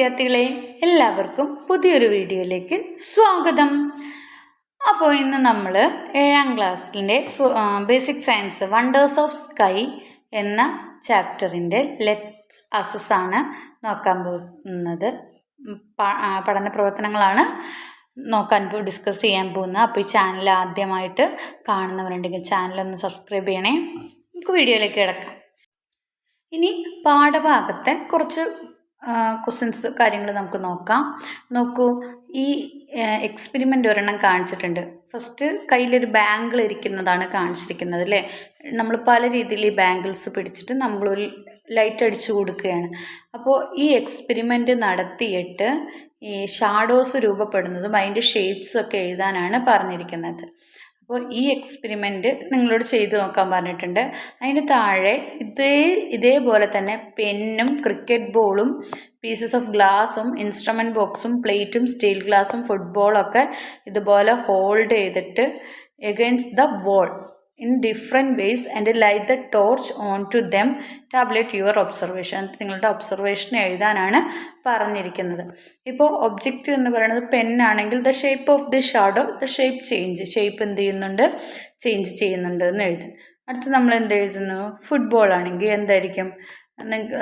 വിദ്യാർത്ഥികളെ എല്ലാവർക്കും പുതിയൊരു വീഡിയോയിലേക്ക് സ്വാഗതം. അപ്പോൾ ഇന്ന് നമ്മൾ ഏഴാം ക്ലാസ്സിന്റെ basic science wonders of sky എന്ന ചാപ്റ്ററിന്റെ ലെറ്റ്സ് അസസ് ആണ് നോക്കാൻ പോകുന്നത്. പഠന പ്രവർത്തനങ്ങളാണ് നോക്കാൻ ഡിസ്കസ് ചെയ്യാൻ പോകുന്നത്. അപ്പോൾ ഈ ചാനൽ ആദ്യമായിട്ട് കാണുന്നവരുണ്ടെങ്കിൽ ചാനലൊന്ന് സബ്സ്ക്രൈബ് ചെയ്യണേ. നമുക്ക് വീഡിയോയിലേക്ക് കിടക്കാം. ഇനി പാഠഭാഗത്തെ കുറച്ച് ക്വസ്റ്റ്യൻസ് കാര്യങ്ങൾ നമുക്ക് നോക്കാം. നോക്കൂ ഈ എക്സ്പെരിമെന്റ് ഒരെണ്ണം കാണിച്ചിട്ടുണ്ട്. ഫസ്റ്റ് കയ്യിലൊരു ബാങ്കിൾ ഇരിക്കുന്നതാണ് കാണിച്ചിരിക്കുന്നത് അല്ലേ? നമ്മൾ പല രീതിയിൽ ഈ ബാങ്കിൾസ് പിടിച്ചിട്ട് നമ്മൾ ഒരു ലൈറ്റ് അടിച്ചു കൊടുക്കുകയാണ്. അപ്പോൾ ഈ എക്സ്പെരിമെന്റ് നടത്തിയിട്ട് ഈ ഷാഡോസ് രൂപപ്പെടുന്നതും അതിന്റെ ഷേപ്സും ഒക്കെ എഴുതാനാണ് പറഞ്ഞിരിക്കുന്നത്. അപ്പോൾ ഈ എക്സ്പെരിമെന്റ് നിങ്ങളോട് ചെയ്തു നോക്കാൻ പറഞ്ഞിട്ടുണ്ട്. അതിന് താഴെ ഇതേ ഇതേപോലെ തന്നെ പെന്നും ക്രിക്കറ്റ് ബോളും പീസസ് ഓഫ് ഗ്ലാസും ഇൻസ്ട്രുമെന്റ് ബോക്സും പ്ലേറ്റും സ്റ്റീൽ ഗ്ലാസും ഫുട്ബോളൊക്കെ ഇതുപോലെ ഹോൾഡ് ചെയ്തിട്ട് against the wall in different ways and light the torch on to them tabulate your observation നിങ്ങളുടെ ഒബ്സർവേഷൻ എഴുതാനാണ് പറഞ്ഞിരിക്കുന്നത്. ഇപ്പോൾ ഒബ്ജക്റ്റ് എന്ന് പറയുന്നത് പെന്നാണെങ്കിൽ the shape of the shadow the shape change shape എന്ത് ചെയ്യുന്നുണ്ട്? ചേഞ്ച് ചെയ്യുന്നുണ്ട് എന്ന് എഴുതും. അടുത്ത് നമ്മൾ എന്ത് എഴുതുന്നു? ഫുട്ബോൾ ആണെങ്കിൽ എന്തായിരിക്കും?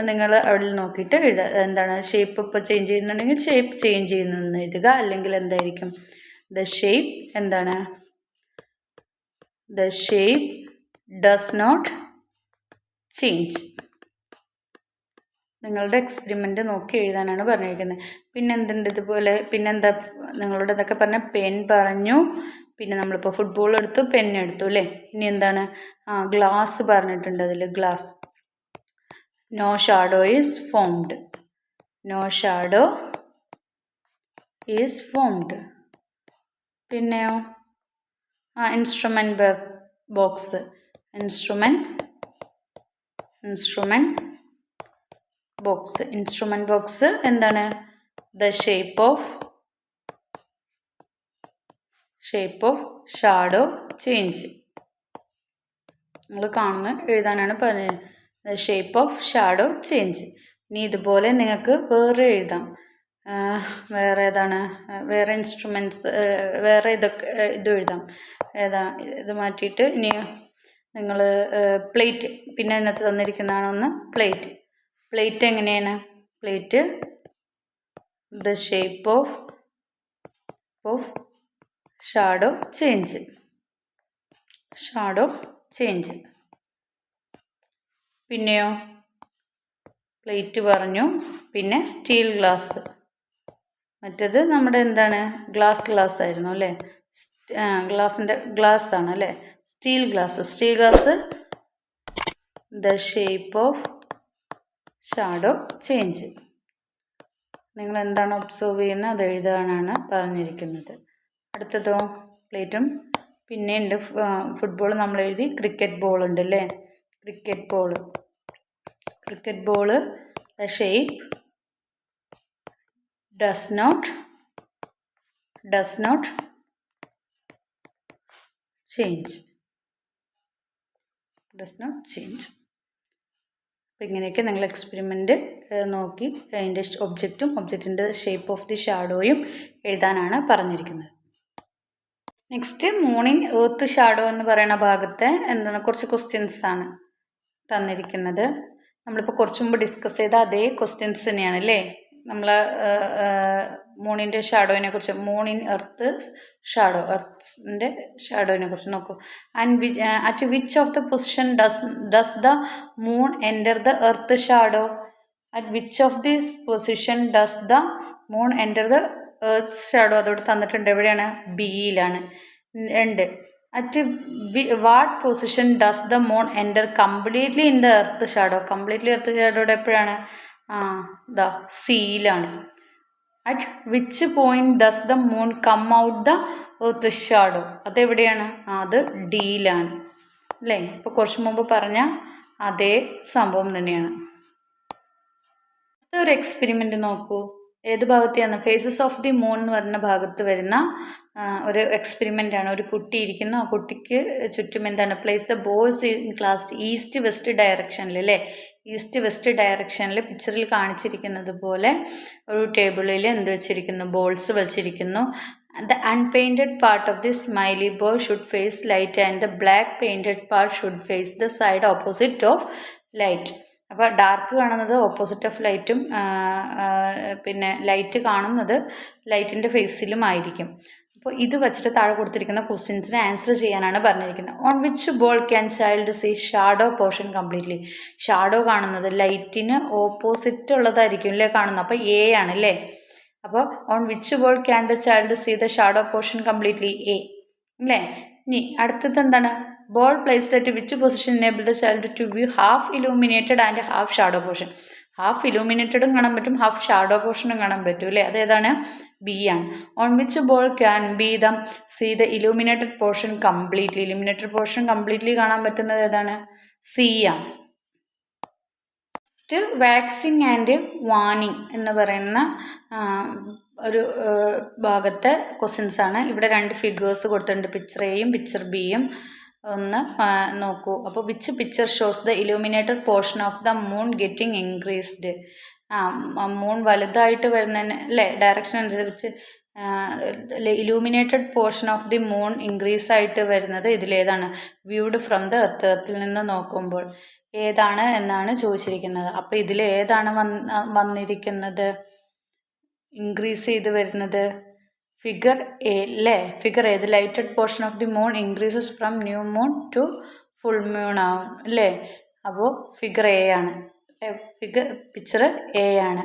നിങ്ങൾ അവിടെ നോക്കിയിട്ട് എഴുതുക എന്താണ്? ഷേപ്പ് ഇപ്പോൾ ചേഞ്ച് ചെയ്യുന്നുണ്ടെങ്കിൽ ഷേപ്പ് ചേഞ്ച് ചെയ്യുന്നു എഴുതുക. അല്ലെങ്കിൽ എന്തായിരിക്കും? ദ ഷേപ്പ് എന്താണ്? The shape does not change. നിങ്ങളുടെ എക്സ്പെരിമെന്റ് നോക്കി എഴുതാനാണ് പറഞ്ഞിരിക്കുന്നത്. പിന്നെ എന്തുണ്ട് ഇതുപോലെ? പിന്നെന്താ നിങ്ങളോട് ഇതൊക്കെ പറഞ്ഞ പെൻ പറഞ്ഞു. പിന്നെ നമ്മളിപ്പോൾ ഫുട്ബോൾ എടുത്തു പെൻ എടുത്തു അല്ലേ? ഇനി എന്താണ്? ആ ഗ്ലാസ് പറഞ്ഞിട്ടുണ്ട് അതിൽ glass no shadow is formed no shadow is formed പിന്നെയോ? Instrument box instrument instrument box instrument box എന്താണ്? The shape of shape of shadow change നിങ്ങൾ കാണുന്ന എഴുതാനാണ് പറഞ്ഞത്. The shape of shadow change ഇനി ഇതുപോലെ നിങ്ങൾക്ക് വേറെ എഴുതാം. വേറെ ഏതാണ്? വേറെ ഇൻസ്ട്രുമെന്റ്സ് വേറെ ഇതൊക്കെ ഇതും ഇത് എഴുതാം. ഏതാ ഇത് മാറ്റിയിട്ട് ഇനി നിങ്ങൾ പ്ലേറ്റ് പിന്നെ അതിനകത്ത് തന്നിരിക്കുന്നതാണ് ഒന്ന് പ്ലേറ്റ്. പ്ലേറ്റ് എങ്ങനെയാണ്? Plate the shape of of shadow change. Shadow change. പിന്നെയോ? പ്ലേറ്റ് പറഞ്ഞു. പിന്നെ സ്റ്റീൽ ഗ്ലാസ്. മറ്റേത് നമ്മുടെ എന്താണ്? ഗ്ലാസ് ഗ്ലാസ് ആയിരുന്നു അല്ലേ? ഗ്ലാസിന്റെ ഗ്ലാസ് അല്ലേ? Steel glass. Steel glass the shape of shadow change. നിങ്ങൾ എന്താണ് ഒബ്സർവ് ചെയ്യുന്നത്? അത് എഴുതാനാണ് പറഞ്ഞിരിക്കുന്നത്. അടുത്തതോ പ്ലേറ്റും? പിന്നെ ഉണ്ട് ഫുട്ബോൾ നമ്മൾ എഴുതി ക്രിക്കറ്റ് ബോൾ ഉണ്ട് അല്ലേ? Cricket ball cricket ball the shape does not does not change does not change അപ്പോൾ ഇങ്ങനെയൊക്കെ നിങ്ങൾ എക്സ്പെരിമെന്റ് നോക്കി അതിന്റെ ഒബ്ജക്റ്റും ഒബ്ജക്റ്റിന്റെ ഷേപ്പ് ഓഫ് ദി ഷാഡോയും എഴുതാനാണ് പറഞ്ഞിരിക്കുന്നത്. നെക്സ്റ്റ് മോർണിംഗ് ഏർത്ത് ഷാഡോ എന്ന് പറയുന്ന ഭാഗത്തെ എന്താണ് കുറച്ച് ക്വസ്റ്റ്യൻസ് ആണ് തന്നിരിക്കുന്നത്. നമ്മളിപ്പോൾ കുറച്ച് മുമ്പ് ഡിസ്കസ് ചെയ്ത അതേ ക്വസ്റ്റ്യൻസ് തന്നെയാണ് അല്ലേ നമ്മൾ മൂണിന്റെ ഷാഡോയിനെ കുറിച്ച് മൂണിൻ എർത്ത് ഷാഡോ എർത്തിന്റെ ഷാഡോയിനെ കുറിച്ച് നോക്കൂ. And we at which of the position does does the moon enter the earth shadow? At which of this position does the moon enter the earth shadow? അതോടെ തന്നിട്ടുണ്ട്. എവിടെയാണ്? ബിയിലാണ് രണ്ട്. At what position does the moon enter completely in the earth shadow? Completely earth ഷാഡോയുടെ എപ്പോഴാണ്? The സിയിലാണ് at which point does the moon come out the earth shadow അതെവിടെയാണ്? അത് ഡിയിലാണ് അല്ലേ? ഇപ്പോൾ കുറച്ച് മുമ്പ് പറഞ്ഞ അതേ സംഭവം തന്നെയാണ്. ഒരു എക്സ്പെരിമെന്റ് നോക്കൂ. ഏത് ഭാഗത്തെയാണ്? ഫേസസ് ഓഫ് ദി മൂൺ എന്ന് പറഞ്ഞ ഭാഗത്ത് വരുന്ന ഒരു എക്സ്പെരിമെന്റ് ആണ്. ഒരു കുട്ടി ഇരിക്കുന്നു. ആ കുട്ടിക്ക് ചുറ്റും എന്താണ്? Place the balls in class east west ഡയറക്ഷനിൽ അല്ലേ ഈസ്റ്റ് വെസ്റ്റ് ഡയറക്ഷനിൽ പിക്ചറിൽ കാണിച്ചിരിക്കുന്നത് പോലെ ഒരു ടേബിളിൽ എന്ത് വെച്ചിരിക്കുന്നു? ബോൾസ് വെച്ചിരിക്കുന്നു. The unpainted part of the smiley ball should face light and the black painted part should face the side opposite of light അപ്പോൾ ഡാർക്ക് കാണുന്നത് ഓപ്പോസിറ്റ് ഓഫ് ലൈറ്റും പിന്നെ ലൈറ്റ് കാണുന്നത് ലൈറ്റിന്റെ ഫേസിലും ആയിരിക്കും. അപ്പോൾ ഇത് വെച്ചിട്ട് താഴെ കൊടുത്തിരിക്കുന്ന ക്വസ്റ്റ്യൻസിന് ആൻസർ ചെയ്യാനാണ് പറഞ്ഞിരിക്കുന്നത്. On which ball can child see shadow portion completely shadow കാണുന്നത് ലൈറ്റിന് ഓപ്പോസിറ്റ് ഉള്ളതായിരിക്കും അല്ലേ കാണുന്നത്? അപ്പോൾ എ ആണ് അല്ലേ അപ്പോൾ on which ball can the child see the shadow portion completely A അല്ലേ ഇനി അടുത്തത് എന്താണ്? Ball placed at which position enable the child to view half illuminated and half shadow portion half ഇലൂമിനേറ്റഡും കാണാൻ പറ്റും ഹാഫ് ഷാഡോ പോർഷനും കാണാൻ പറ്റും അല്ലേ? അതേതാണ് ബി ആണ്. On which ball can be the see the illuminated portion completely illuminated portion completely കാണാൻ പറ്റുന്നത് ഏതാണ്? സി ആണ്. നെക്സ്റ്റ് വാക്സിങ് ആൻഡ് വാണിംഗ് എന്ന് പറയുന്ന ഒരു ഭാഗത്തെ ക്വസ്റ്റ്യൻസ് ആണ്. ഇവിടെ രണ്ട് ഫിഗേഴ്സ് കൊടുത്തിട്ടുണ്ട്. പിക്ചർ എയും പിക്ചർ ബിയും ഒന്ന് നോക്കൂ. അപ്പോൾ which picture shows the illuminated portion of the moon getting increased ആ മൂൺ വലുതായിട്ട് വരുന്നതിന് അല്ലേ ഡയറക്ഷൻ അനുസരിച്ച് illuminated portion of the moon increase ആയിട്ട് വരുന്നത് ഇതിലേതാണ്. വ്യൂഡ് ഫ്രം ദ എർത്ത് എർത്തിൽ നിന്ന് നോക്കുമ്പോൾ. ഏതാണ് എന്നാണ് ചോദിച്ചിരിക്കുന്നത്. അപ്പോൾ ഇതിൽ ഏതാണ് വന്ന് വന്നിരിക്കുന്നത്? ഇൻക്രീസ് ചെയ്ത് വരുന്നത്? ഫിഗർ എ അല്ലേ figure A the lighted portion of the moon increases from new moon to full moon ആവും അല്ലേ അപ്പോൾ ഫിഗർ എ ആണ്. ഫിഗർ പിക്ചർ എ ആണ്.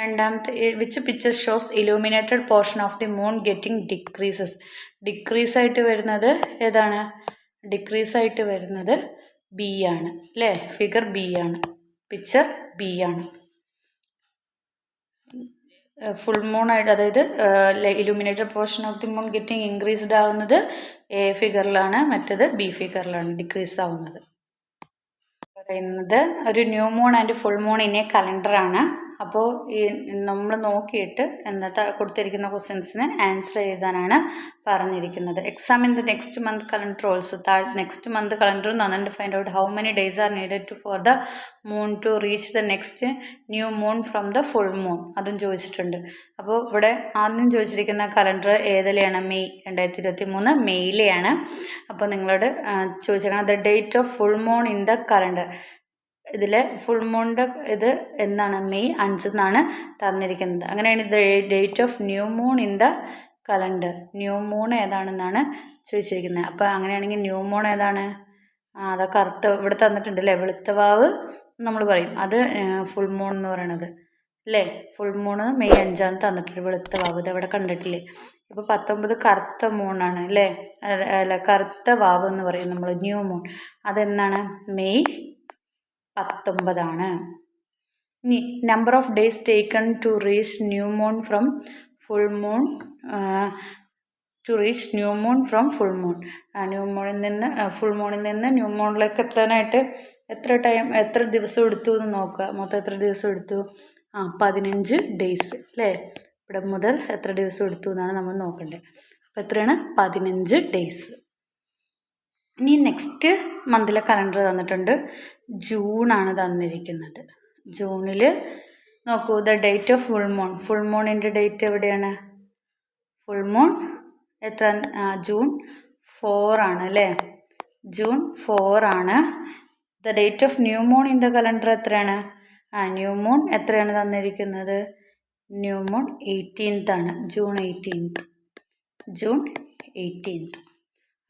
രണ്ടാമത്തെ which picture shows illuminated portion of the moon getting decreases decrease ആയിട്ട് വരുന്നത് ഏതാണ്? Decrease ആയിട്ട് വരുന്നത് ബി ആണ് അല്ലേ ഫിഗർ ബി ആണ്. പിക്ചർ ബി ആണ്. ഫുൾ മൂൺ ആയിട്ട് അതായത് illuminated portion of the moon getting increased ആവുന്നത് എ ഫിഗറിലാണ് മറ്റത് ബി ഫിഗറിലാണ് ഡിക്രീസ് ആവുന്നത്. പറയുന്നത് ഒരു new moon and full moon in a കലണ്ടറാണ് അപ്പോൾ ഈ നമ്മൾ നോക്കിയിട്ട് എന്നിട്ട് കൊടുത്തിരിക്കുന്ന ക്വസ്റ്റ്യൻസിന് ആൻസർ എഴുതാനാണ് പറഞ്ഞിരിക്കുന്നത്. Exam in the next month calendar also താഴെ നെക്സ്റ്റ് മന്ത് കലണ്ടർ തന്നിട്ട് find out how many days are needed to for the moon to reach the next new moon from the full moon അതും ചോദിച്ചിട്ടുണ്ട്. അപ്പോൾ ഇവിടെ ആദ്യം ചോദിച്ചിരിക്കുന്ന calendar ഏതിലെയാണ്? May രണ്ടായിരത്തി ഇരുപത്തി മൂന്ന് മെയ്യിലെയാണ് അപ്പോൾ നിങ്ങളോട് ചോദിച്ചേക്കണം the date of full moon in the calendar ഇതിൽ ഫുൾ മൂണിന്റെ ഇത് എന്നാണ് മെയ് അഞ്ച് എന്നാണ് തന്നിരിക്കുന്നത്. അങ്ങനെയാണ് ഇത് date of new moon in the calendar new moon ഏതാണെന്നാണ് ചോദിച്ചിരിക്കുന്നത്. അപ്പോൾ അങ്ങനെയാണെങ്കിൽ ന്യൂ മൂൺ ഏതാണ്? ആ അതൊക്കെ കറുത്ത ഇവിടെ തന്നിട്ടുണ്ട് അല്ലേ വെളുത്തവാവ് നമ്മൾ പറയും. അത് ഫുൾ മൂൺ എന്ന് പറയണത്. അല്ലേ? ഫുൾ മൂൺ മെയ് അഞ്ചാം തന്നിട്ടുണ്ട്. വെളുത്ത വാവ് ഇത് അവിടെ കണ്ടിട്ടില്ലേ? ഇപ്പോൾ പത്തൊമ്പത് കറുത്ത മൂണാണ് അല്ലേ? അല്ല കറുത്ത വാവ് എന്ന് പറയും നമ്മൾ ന്യൂ മൂൺ അതെന്നാണ് മെയ് പത്തൊമ്പതാണ്. ഇനി number of days taken to reach new moon from full moon to reach new moon from full moon new മൂണിൽ നിന്ന് ഫുൾ മൂണിൽ നിന്ന് ന്യൂ മൂണിലേക്ക് എത്താനായിട്ട് എത്ര ടൈം എത്ര ദിവസം എടുത്തു എന്ന് നോക്കുക. മൊത്തം എത്ര ദിവസം എടുത്തു? ആ പതിനഞ്ച് ഡേയ്സ് അല്ലേ? ഇവിടെ മുതൽ എത്ര ദിവസം എടുത്തു എന്നാണ് നമ്മൾ നോക്കേണ്ടത്. അപ്പോൾ എത്രയാണ്? പതിനഞ്ച് ഡേയ്സ് ഇനി നെക്സ്റ്റ് മന്തിലെ കലണ്ടർ തന്നിട്ടുണ്ട്. ജൂണാണ് തന്നിരിക്കുന്നത്. ജൂണിൽ നോക്കൂ the date of full moon full മൂണിന്റെ date എവിടെയാണ്? ഫുൾ മൂൺ എത്ര ജൂൺ ഫോർ ആണ് അല്ലേ? ജൂൺ ഫോർ ആണ്. The date of new moon in the calendar എത്രയാണ്? ആ ന്യൂ മൂൺ എത്രയാണ് തന്നിരിക്കുന്നത്? ന്യൂ മൂൺ എയ്റ്റീൻത്ത് ആണ്. ജൂൺ എയ്റ്റീൻത്ത് ജൂൺ എയ്റ്റീൻത്ത്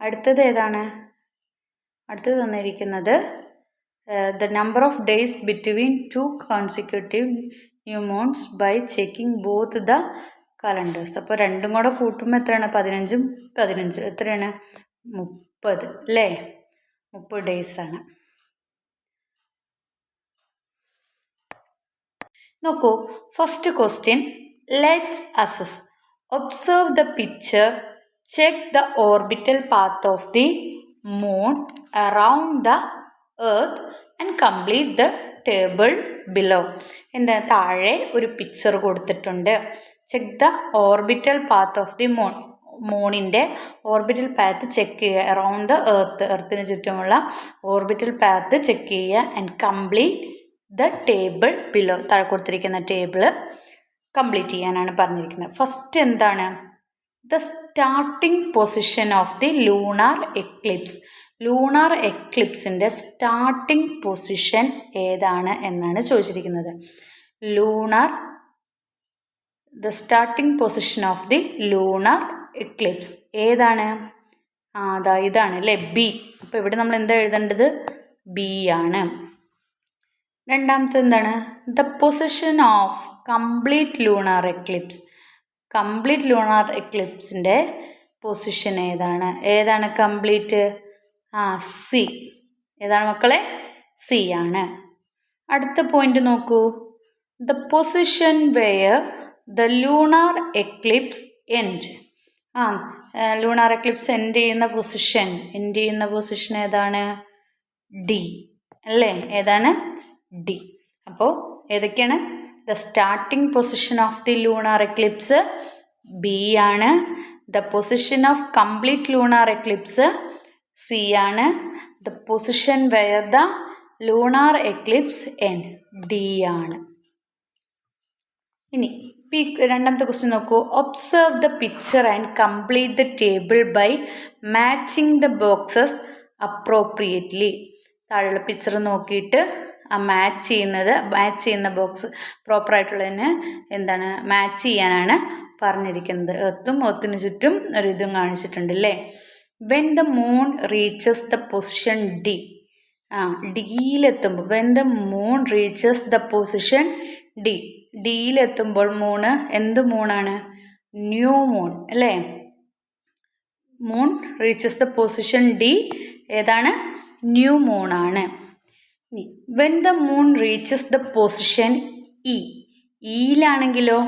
അടുത്തത് ഏതാണ്? അടുത്തത് തന്നിരിക്കുന്നത് the number of days between two consecutive new moons by checking both the calendars അപ്പോൾ രണ്ടും കൂടെ കൂട്ടുമ്പോൾ എത്രയാണ്? പതിനഞ്ചും പതിനഞ്ച്. എത്രയാണ്? മുപ്പത്. അല്ലേ മുപ്പത് ഡേയ്സ് ആണ്. നോക്കൂ. First question let's assess observe the picture check the orbital path of the moon around the earth and complete the table below എന്താ? താഴെ ഒരു പിക്ചർ കൊടുത്തിട്ടുണ്ട്. Check the orbital path of the moon moon orbital path check ചെയ്യുക. Around the earth എർത്തിന് ചുറ്റുമുള്ള orbital path check ചെയ്യുക. And complete the table below താഴെ കൊടുത്തിരിക്കുന്ന ടേബിൾ കംപ്ലീറ്റ് ചെയ്യാനാണ് പറഞ്ഞിരിക്കുന്നത്. ഫസ്റ്റ് എന്താണ്? The starting position of the lunar eclipse lunar എക്ലിപ്സിന്റെ starting position ഏതാണ് എന്നാണ് ചോദിച്ചിരിക്കുന്നത്. Lunar the starting position of the lunar eclipse ഏതാണ്? ആ അതാ ഇതാണ് അല്ലേ? ബി അപ്പോൾ ഇവിടെ നമ്മൾ എന്താ എഴുതേണ്ടത്? ബി ആണ്. രണ്ടാമത്തെ എന്താണ്? The position of complete lunar eclipse complete lunar എക്ലിപ്സിന്റെ position ഏതാണ്? ഏതാണ് കംപ്ലീറ്റ് ആ സി ഏതാണ് മക്കളെ? സി ആണ്. അടുത്ത പോയിന്റ് നോക്കൂ. The position where the lunar eclipse end ആ ലൂണാർ എക്ലിപ്സ് എൻഡ് ചെയ്യുന്ന പൊസിഷൻ എൻഡ് ചെയ്യുന്ന പൊസിഷൻ ഏതാണ്? ഡി അല്ലേ? ഏതാണ്? ഡി അപ്പോൾ ഏതൊക്കെയാണ്? The starting position of the lunar eclipse B ആണ്. The position of complete lunar eclipse C ആണ്. The position where the lunar eclipse end ആണ്. ഇനി രണ്ടാമത്തെ ക്വസ്റ്റ്യൻ നോക്കൂ. Observe the picture and complete the table by matching the boxes appropriately താഴെയുള്ള picture നോക്കിയിട്ട് ആ match ചെയ്യുന്നത് മാച്ച് ചെയ്യുന്ന ബോക്സ് പ്രോപ്പറായിട്ടുള്ളതിന് എന്താണ് മാച്ച് ചെയ്യാനാണ് പറഞ്ഞിരിക്കുന്നത്. എത്തും എത്തിന് ചുറ്റും ഒരു ഇതും കാണിച്ചിട്ടുണ്ട് അല്ലേ when the moon reaches the position D ആ ഡിയിലെത്തുമ്പോൾ when the moon reaches the position D ഡിയിലെത്തുമ്പോൾ moon എന്ത് മൂണാണ് ന്യൂ മൂൺ അല്ലേ moon reaches the position D ഏതാണ്? New മൂണാണ് when the moon reaches the position E ഇയിലാണെങ്കിലോ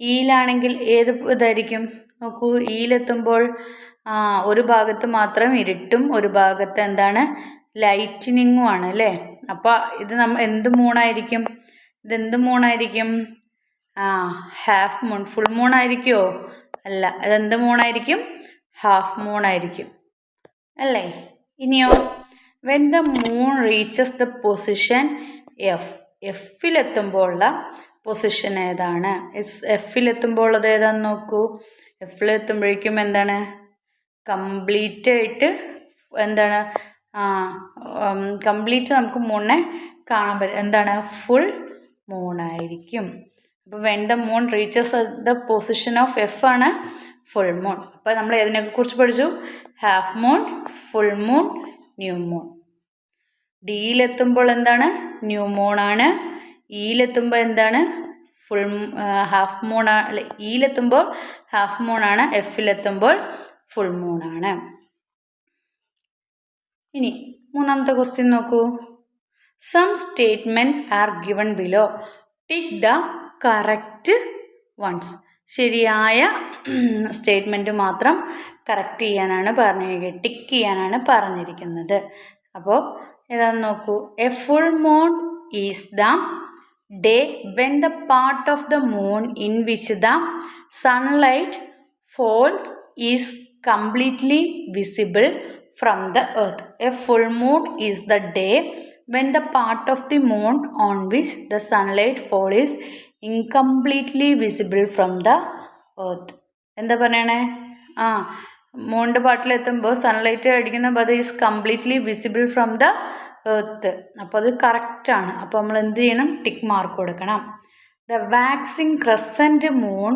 ഇയിലാണെങ്കിൽ ഏത് ഇതായിരിക്കും? നോക്കൂ ഇയിലെത്തുമ്പോൾ ഒരു ഭാഗത്ത് മാത്രം ഇരുട്ടും ഒരു ഭാഗത്ത് എന്താണ്? ലൈറ്റനിങ്ങും ആണ് അല്ലേ? അപ്പോൾ ഇത് നമ്മ എന്ത് മൂണായിരിക്കും ഇതെന്ത് മൂണായിരിക്കും ആ ഹാഫ് മൂൺ ഫുൾ മൂണായിരിക്കുമോ അല്ല അതെന്ത് മൂണായിരിക്കും ഹാഫ് മൂണായിരിക്കും അല്ലേ? ഇനിയോ? When the moon reaches the position F എഫിലെത്തുമ്പോഴുള്ള position ഏതാണ്? എസ് എഫിലെത്തുമ്പോൾ അത് ഏതാണെന്ന് നോക്കൂ. എഫിലെത്തുമ്പോഴേക്കും എന്താണ്? കംപ്ലീറ്റ് ആയിട്ട് എന്താണ്? കംപ്ലീറ്റ് നമുക്ക് മൂണിനെ കാണാൻ പറ്റും എന്താണ്? ഫുൾ മൂണായിരിക്കും അപ്പോൾ when the moon reaches the position of F ആണ് ഫുൾ മൂൺ അപ്പോൾ നമ്മൾ ഏതിനെക്കുറിച്ച് കുറിച്ച് പഠിച്ചു? Half moon full moon new moon ഡിയിലെത്തുമ്പോൾ എന്താണ്? ന്യൂ മൂൺ ആണ് ഇയിലെത്തുമ്പോൾ എന്താണ്? ഫുൾ ഹാഫ് മൂൺ അല്ല ഇയിലെത്തുമ്പോൾ ഹാഫ് മൂൺ ആണ്. എഫിലെത്തുമ്പോൾ ഫുൾ മൂൺ ആണ്. ഇനി മൂന്നാമത്തെ ക്വസ്റ്റ്യൻ നോക്കൂ. Some statement are given below tick the correct ones ശരിയായ സ്റ്റേറ്റ്മെന്റ് മാത്രം കറക്റ്റ് ചെയ്യാനാണ് പറഞ്ഞിരിക്കുന്നത് ടിക്ക് ചെയ്യാനാണ് പറഞ്ഞിരിക്കുന്നത്. അപ്പോൾ ഏതാണെന്ന് നോക്കൂ. A full moon is the day when the part of the moon in which the sunlight falls is completely visible from the earth a full moon is the day when the part of the moon on which the sunlight fall is incompletely visible from the earth എന്താ പറയണേ? ആ മോണിന്റെ പാട്ടിലെത്തുമ്പോൾ sunlight അടിക്കുന്ന അത് is completely visible from the earth അപ്പോൾ അത് കറക്റ്റാണ് അപ്പോൾ നമ്മൾ എന്ത് ചെയ്യണം? ടിക്ക് മാർക്ക് കൊടുക്കണം. The waxing crescent moon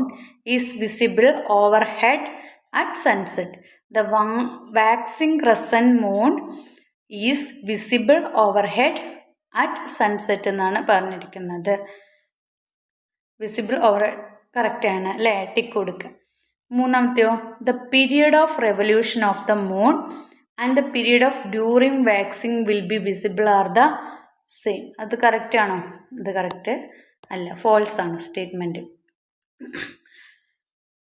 is visible over head at sunset the waxing crescent moon is visible over head at sunset എന്നാണ് പറഞ്ഞിരിക്കുന്നത്. വിസിബിൾ ഓവർ കറക്റ്റ് ആണ് അല്ലേ? ടിക്ക് കൊടുക്കുക. മൂന്നാമത്തെയോ the period of revolution of the moon and the period of during waxing will be visible are the same അത് correct ആണോ? അത് correct അല്ല false ആണ് സ്റ്റേറ്റ്മെന്റ്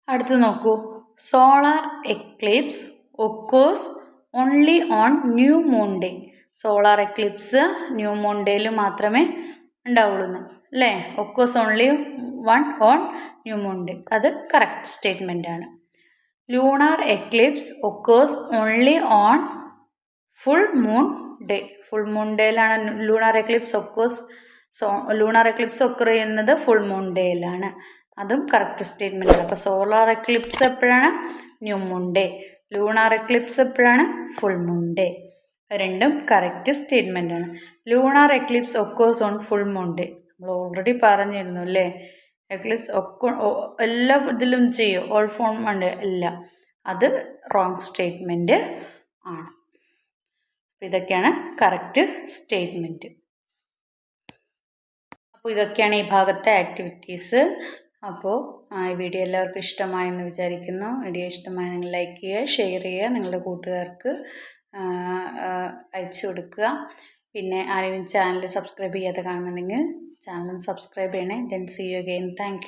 അടുത്ത് നോക്കൂ. Solar eclipse occurs only on new moon day solar eclipse new moon ഡേയിൽ മാത്രമേ ഉണ്ടാവുള്ളൂ അല്ലേ? Occurs only one on new moon day അത് കറക്റ്റ് സ്റ്റേറ്റ്മെന്റ് ആണ്. Lunar eclipse occurs only on full moon day full moon ഡേയിലാണ് lunar eclipse occurs so lunar eclipse occur ചെയ്യുന്നത് full moon ഡേയിലാണ് അതും correct statement ആണ്. അപ്പോൾ സോളാർ എക്ലിപ്സ് എപ്പോഴാണ്? New moon day lunar eclipse എപ്പോഴാണ്? Full moon day രണ്ടും correct statement ആണ്. Lunar eclipse occurs on full moon day നമ്മൾ ഓൾറെഡി പറഞ്ഞിരുന്നു അല്ലേ? എക്ലിപ്സ് ഒക്കെ എല്ലാ ഇതിലും ചെയ്യും. ഓൾ ഫോൺ ഉണ്ട് ഇല്ല. അത് റോങ് സ്റ്റേറ്റ്മെന്റ് ആണ്. ഇതൊക്കെയാണ് കറക്റ്റ് സ്റ്റേറ്റ്മെന്റ് അപ്പോൾ ഇതൊക്കെയാണ് ഈ ഭാഗത്തെ ആക്ടിവിറ്റീസ് അപ്പോൾ ഈ വീഡിയോ എല്ലാവർക്കും ഇഷ്ടമായെന്ന് വിചാരിക്കുന്നു. വീഡിയോ ഇഷ്ടമായി നിങ്ങൾ ലൈക്ക് ചെയ്യുക ഷെയർ ചെയ്യുക നിങ്ങളുടെ കൂട്ടുകാർക്ക് അയച്ചു കൊടുക്കുക. പിന്നെ ആരെങ്കിലും ചാനൽ സബ്സ്ക്രൈബ് ചെയ്യാതെ കാണുന്നുണ്ടെങ്കിൽ ചാനൽ സബ്സ്ക്രൈബ് ചെയ്യണേ then see you again thank